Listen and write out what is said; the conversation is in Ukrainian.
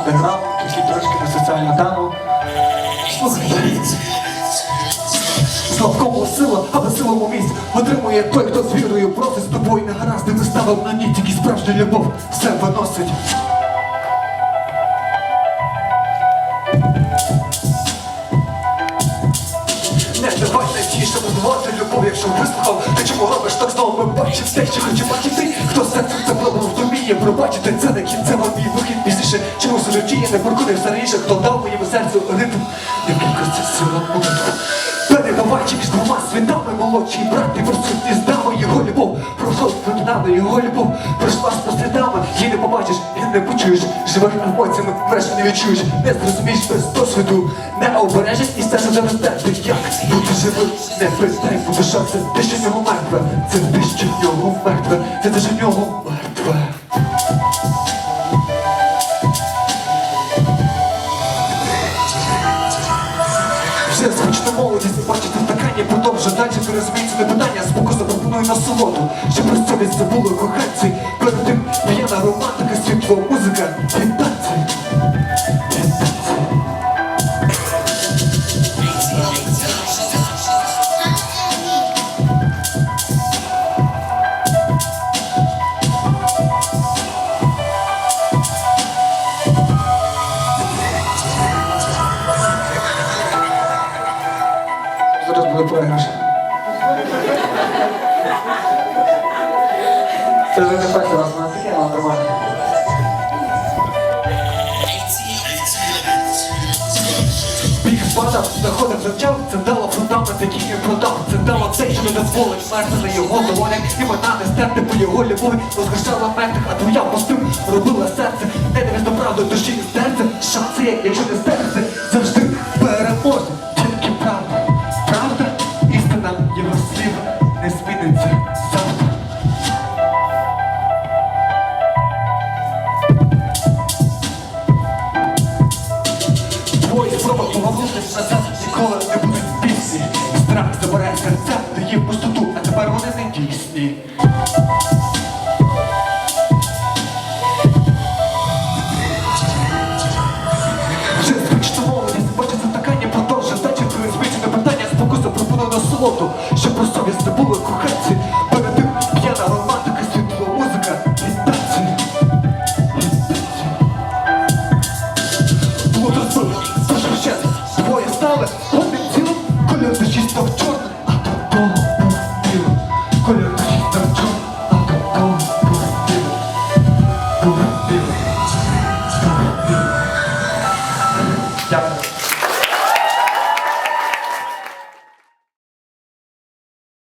андеграунд, який трошки на соціальну тему. Слухайте. Слабкому сила, а на силому місці отримує той, хто з вірою просить з тобою не гаразд, не виставив на ні, тільки справжня любов все виносить. Не давай найтіше будувати любов, якщо вислухав, ти чому робиш так знову ми бачимо те, що хоче бачити, хто серце це пробував, то вміє пробачити, це не кінцева мій вихід пізніше, чомусь у житті я не прокурив старіше, хто дав моєму серцю ритм, як кількості сила молитва. Передавачі між двома світами молодший брат, ти присутні здава його любов, пройшов над нами його любов, пройшла з спостерігами, її не побачиш, і не почуєш, живеш емоціями, врешті не відчуєш, не зрозумієш без досвіду, не обережеш і все ж заросте, ти як бути живим, не перестань, бо душа це те, що в нього мертве, це те, що в нього мертве, це те, що в нього мертве. Вже звично молодість, бачите стакані, продовжує далі розуміється не питання, споку запропоную насолоду, щоб про совість забули коханці, перед тим п'яна романтика, світло, музика, і Зараз буде програш. Це вже не перший раз на таке, але нормально. Падав, заходив, завчав, це дало фундамент, який він продав. Це дало те, що не дозволить мерти на його долонях. І вона не стерти по його любові, возгощала мертвих, а твоя постим робила серце. Ненависно правду душі і серце. Шанси якщо не серце, завтра. Твої спроби повернутися назад ніколи не будуть пісні. Страх забирає серця, дає пустоту,